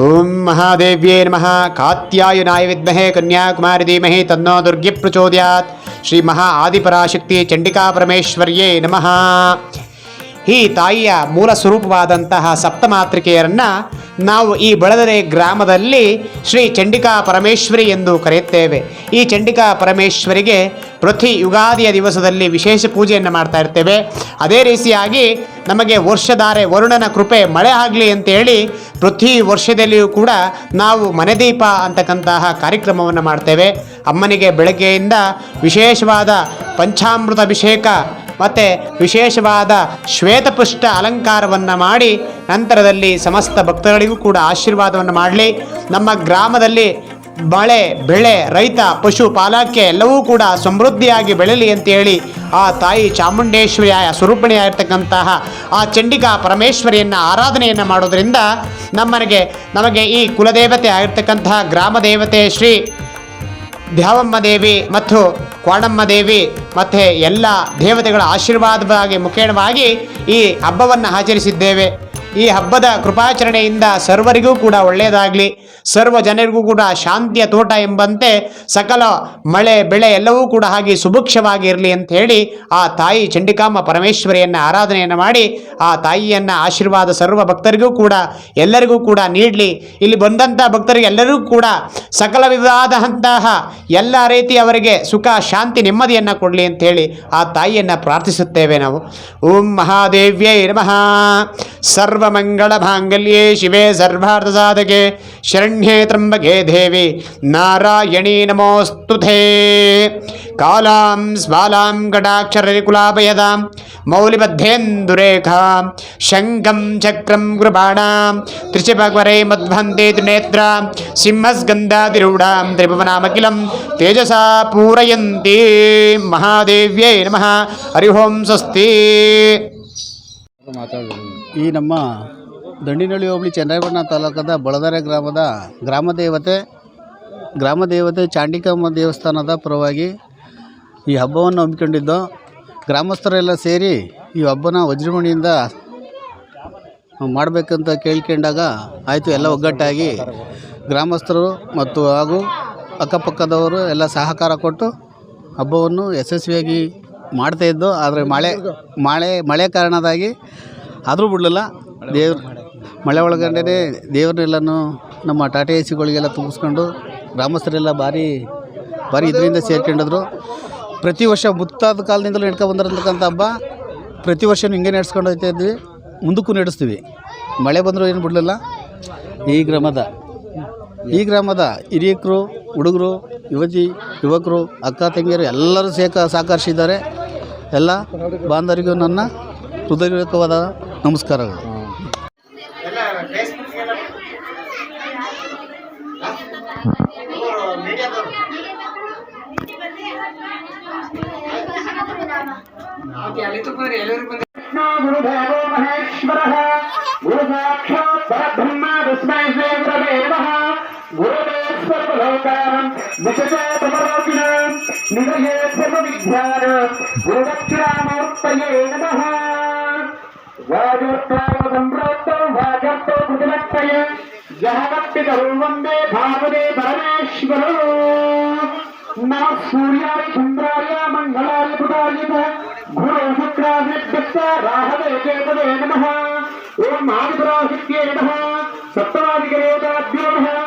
ಓಂ ಮಹಾದೇವ್ಯೇ ನಮಃ ಕಾತ್ಯಾಯುನಾಯ ವಿದ್ಮಹೆ ಕನ್ಯಾಕುಮಾರಿ ಧೀಮಹಿ ತನ್ನೋ ದುರ್ಗಿ ಪ್ರಚೋದಯಾತ್ ಶ್ರೀ ಮಹಾ ಆದಿಪರಾಶಕ್ತಿ ಚಂಡಿಕಾ ಪರಮೇಶ್ವರ್ಯೇ ನಮಃ ಈ ತಾಯಿಯ ಮೂಲ ಸ್ವರೂಪವಾದಂತಹ ಸಪ್ತಮಾತೃಕೆಯರನ್ನು ನಾವು ಈ ಬಳದರೆ ಗ್ರಾಮದಲ್ಲಿ ಶ್ರೀ ಚಂಡಿಕಾ ಪರಮೇಶ್ವರಿ ಎಂದು ಕರೆಯುತ್ತೇವೆ. ಈ ಚಂಡಿಕಾ ಪರಮೇಶ್ವರಿಗೆ ಪ್ರತಿ ಯುಗಾದಿಯ ದಿವಸದಲ್ಲಿ ವಿಶೇಷ ಪೂಜೆಯನ್ನು ಮಾಡ್ತಾ ಇರ್ತೇವೆ. ಅದೇ ರೀತಿಯಾಗಿ ನಮಗೆ ವರ್ಷಧಾರೆ ವರುಣನ ಕೃಪೆ ಮಳೆ ಆಗಲಿ ಅಂತೇಳಿ ಪ್ರತಿ ವರ್ಷದಲ್ಲಿಯೂ ಕೂಡ ನಾವು ಮನೆದೀಪ ಅಂತಕ್ಕಂತಹ ಕಾರ್ಯಕ್ರಮವನ್ನು ಮಾಡ್ತೇವೆ. ಅಮ್ಮನಿಗೆ ಬೆಳಗ್ಗೆಯಿಂದ ವಿಶೇಷವಾದ ಪಂಚಾಮೃತ ಅಭಿಷೇಕ ಮತ್ತು ವಿಶೇಷವಾದ ಶ್ವೇತಪುಷ್ಟ ಅಲಂಕಾರವನ್ನು ಮಾಡಿ ನಂತರದಲ್ಲಿ ಸಮಸ್ತ ಭಕ್ತಗಳಿಗೂ ಕೂಡ ಆಶೀರ್ವಾದವನ್ನು ಮಾಡಲಿ. ನಮ್ಮ ಗ್ರಾಮದಲ್ಲಿ ಮಳೆ, ಬೆಳೆ, ರೈತ, ಪಶು ಪಾಲಕ್ಕೆ ಎಲ್ಲವೂ ಕೂಡ ಸಮೃದ್ಧಿಯಾಗಿ ಬೆಳೆಯಲಿ ಅಂತ ಹೇಳಿ ಆ ತಾಯಿ ಚಾಮುಂಡೇಶ್ವರಿಯ ಸ್ವರೂಪಿಣಿಯಾಗಿರ್ತಕ್ಕಂತಹ ಆ ಚಂಡಿಕಾ ಪರಮೇಶ್ವರಿಯನ್ನು ಆರಾಧನೆಯನ್ನು ಮಾಡೋದರಿಂದ ನಮ್ಮನೆಗೆ ನಮಗೆ ಈ ಕುಲದೇವತೆ ಆಗಿರ್ತಕ್ಕಂತಹ ಗ್ರಾಮ ದೇವತೆ ಶ್ರೀ ದ್ಯಾವಮ್ಮ ದೇವಿ ಮತ್ತು ಕ್ವಾಣಮ್ಮ ದೇವಿ ಮತ್ತು ಎಲ್ಲ ದೇವತೆಗಳ ಆಶೀರ್ವಾದವಾಗಿ ಮುಖೇಣವಾಗಿ ಈ ಹಬ್ಬವನ್ನು ಆಚರಿಸಿದ್ದೇವೆ. ಈ ಹಬ್ಬದ ಕೃಪಾಚರಣೆಯಿಂದ ಸರ್ವರಿಗೂ ಕೂಡ ಒಳ್ಳೆಯದಾಗಲಿ, ಸರ್ವ ಜನರಿಗೂ ಕೂಡ ಶಾಂತಿಯ ತೋಟ ಎಂಬಂತೆ ಸಕಲ ಮಳೆ, ಬೆಳೆ ಎಲ್ಲವೂ ಕೂಡ ಹಾಗೆ ಸುಭಿಕ್ಷವಾಗಿ ಇರಲಿ ಅಂತ ಹೇಳಿ ಆ ತಾಯಿ ಚಂಡಿಕಾಮ ಪರಮೇಶ್ವರಿಯನ್ನು ಆರಾಧನೆಯನ್ನು ಮಾಡಿ, ಆ ತಾಯಿಯನ್ನು ಆಶೀರ್ವಾದ ಸರ್ವ ಭಕ್ತರಿಗೂ ಕೂಡ ಎಲ್ಲರಿಗೂ ಕೂಡ ನೀಡಲಿ. ಇಲ್ಲಿ ಬಂದಂಥ ಭಕ್ತರಿಗೆ ಎಲ್ಲರಿಗೂ ಕೂಡ ಸಕಲ ವಿಧವಾದಂತಹ ಎಲ್ಲ ರೀತಿ ಅವರಿಗೆ ಸುಖ, ಶಾಂತಿ, ನೆಮ್ಮದಿಯನ್ನು ಕೊಡಲಿ ಅಂತೇಳಿ ಆ ತಾಯಿಯನ್ನು ಪ್ರಾರ್ಥಿಸುತ್ತೇವೆ ನಾವು. ಓಂ ಮಹಾದೇವ್ಯೈ ನಮಃ. मंगल सर्वमङ्गलमाङ्गल्ये शिवे सर्वार्थ साधके शरण्ये त्र्यम्बके देवी। नारायणी नमोऽस्तु ते। कालां स्वालां कटाक्षररिकुलापयदां मौलिबद्धेन्दुरेखां शङ्खं चक्रं कृपाणां त्रिशभगवरे मध्वन्ते त्रिनेत्रां सिंहस्गन्धातिरूढां त्रिभुवनामखिलं तेजसा पूरयन्ति महादेव्यै नमः। हरि ओं स्वस्ति। माता ಈ ನಮ್ಮ ದಂಡಿನಳ್ಳಿ ಹೋಬಳಿ ಚನ್ನರಾಯಪಟ್ಟಣ ತಾಲೂಕದ ಬಳದಾರೆ ಗ್ರಾಮದ ಗ್ರಾಮ ದೇವತೆ ಗ್ರಾಮ ದೇವತೆ ಚಾಂಡಿಕಮ್ಮ ದೇವಸ್ಥಾನದ ಪರವಾಗಿ ಈ ಹಬ್ಬವನ್ನು ಹಮ್ಮಿಕೊಂಡಿದ್ದು, ಗ್ರಾಮಸ್ಥರೆಲ್ಲ ಸೇರಿ ಈ ಹಬ್ಬನ ವಜ್ರಮಣಿಯಿಂದ ಮಾಡಬೇಕಂತ ಕೇಳ್ಕೊಂಡಾಗ ಆಯಿತು, ಎಲ್ಲ ಒಗ್ಗಟ್ಟಾಗಿ ಗ್ರಾಮಸ್ಥರು ಮತ್ತು ಹಾಗೂ ಅಕ್ಕಪಕ್ಕದವರು ಎಲ್ಲ ಸಹಕಾರ ಕೊಟ್ಟು ಹಬ್ಬವನ್ನು ಯಶಸ್ವಿಯಾಗಿ ಮಾಡ್ತಾಯಿದ್ದು ಆದರೆ ಮಳೆ ಮಳೆ ಮಳೆ ಕಾರಣದಾಗಿ ಆದರೂ ಬಿಡಲಿಲ್ಲ. ದೇವ್ರ ಮಳೆ ಒಳಗಡೆ ದೇವ್ರನ್ನೆಲ್ಲನೂ ನಮ್ಮ ಟಾಟಾ ಎಸಿಗಳಿಗೆಲ್ಲ ಸಿಗಳಿಗೆಲ್ಲ ತುಂಬಿಸ್ಕೊಂಡು ಗ್ರಾಮಸ್ಥರೆಲ್ಲ ಭಾರಿ ಭಾರಿ ಇದರಿಂದ ಸೇರ್ಕೊಂಡಿದ್ರು. ಪ್ರತಿ ವರ್ಷ ಮುತ್ತಾದ ಕಾಲದಿಂದಲೂ ನಡ್ಕೊ ಬಂದಿರತಕ್ಕಂಥ ಹಬ್ಬ. ಪ್ರತಿ ವರ್ಷವೂ ಹಿಂಗೆ ನಡೆಸ್ಕೊಂಡು ಹೋಗ್ತಾ ಇದ್ವಿ. ಮುಂದಕ್ಕೂ ನಡೆಸ್ತೀವಿ. ಮಳೆ ಬಂದರೂ ಏನು ಬಿಡಲಿಲ್ಲ. ಈ ಗ್ರಾಮದ ಈ ಗ್ರಾಮದ ಹಿರಿಯಕರು ಹುಡುಗರು ಯುವತಿ ಯುವಕರು ಅಕ್ಕ ತಂಗಿಯರು ಎಲ್ಲರೂ ಸೇಕ ಸಹಕರಿಸಿದ್ದಾರೆ. ಎಲ್ಲ ಬಾಂಧವರಿಗೂ ನನ್ನ ಹೃದಯಪೂರ್ವಕವಾದ ನಮಸ್ಕಾರಗಳು गुरुदेवो महेश्वरः गुरुसाक्षात् परब्रह्म तस्मै श्री गुरवे नमः गुरुवे सर्वलोकान् विशचोपमरोगिणाम् निधये सर्वविद्यान् गुरुदक्षिणामूर्तये नमः जहवत्तिकरूपम्बे भावने परमेश्वरो नमः सूर्याय, चन्द्राय मङ्गलाय पुटालित गुरो शुक्राभिभ्यस्त राहवे केतवे नमः। ओम् आदिपुराशित्ये नमः। सप्तवादिकवेदाभ्यो नमः।